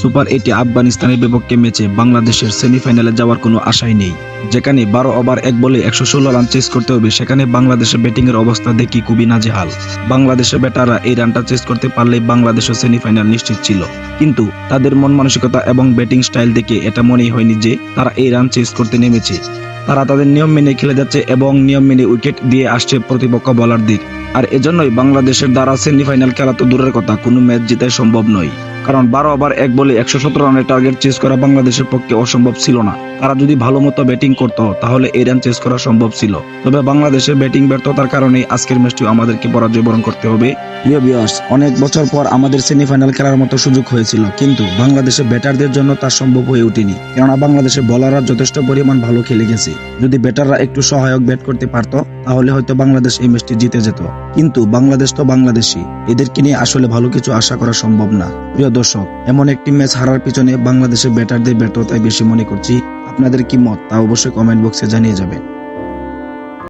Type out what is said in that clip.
Super এইটে আফগানিস্তানের বিপক্ষে ম্যাচে বাংলাদেশের সেমিফাইনালে যাওয়ার কোনো আশাই নেই। যেখানে বারো ওভার, এক বলে একশো ষোলো রান চেস করতে হবে, সেখানে বাংলাদেশের ব্যাটিং এর অবস্থা দেখি খুবই নাজেহাল। বাংলাদেশের ব্যাটাররা এই রানটা চেস করতে পারলে বাংলাদেশের সেমিফাইনাল নিশ্চিত ছিল। কিন্তু তাদের মন মানসিকতা এবং ব্যাটিং স্টাইল দেখে এটা মনেই হয়নি যে তারা এই রান চেস করতে নেমেছে। তারা তাদের নিয়ম মেনে খেলে যাচ্ছে এবং নিয়ম মেনে উইকেট দিয়ে আসছে প্রতিপক্ষ বলার দিক আর এজন্যই বাংলাদেশের দ্বারা সেমিফাইনাল খেলা তো দূরের কথা, কোনো ম্যাচ জিতাই সম্ভব নয়। কারণ বারো ওভার এক বলে একশো সতেরো রানের টার্গেট চেস করা বাংলাদেশের পক্ষে অসম্ভব ছিল না। তারা যদি ভালো মতো ব্যাটিং করতো, তাহলে এই রান চেস করা সম্ভব ছিল। তবে বাংলাদেশের ব্যাটিং ব্যর্থতার কারণে আজকের ম্যাচটি আমাদেরকে পরাজয় বরণ করতে হবে। প্রিয় ভিউয়ার্স অনেক বছর পর আমাদের সেমিফাইনাল খেলার মতো সুযোগ হয়েছিল, কিন্তু বাংলাদেশের ব্যাটারদের জন্য তা সম্ভব হয়ে ওঠেনি। কেননা বাংলাদেশের বলাররা যথেষ্ট পরিমাণ ভালো খেলে গেছে। যদি ব্যাটাররা একটু সহায়ক ব্যাট করতে পারতো, তাহলে হয়তো বাংলাদেশ এই ম্যাচটি জিতে যেত। কিন্তু বাংলাদেশ তো বাংলাদেশি এদেরকে নিয়ে আসলে ভালো কিছু আশা করা সম্ভব না। প্রিয় দর্শক, এমন একটি ম্যাচ হারার পিছনে বাংলাদেশের ব্যাটারদের ব্যর্থতায় বেশি মনে করছি। আপনাদের কি মত তা অবশ্যই কমেন্ট বক্সে জানিয়ে যাবেন।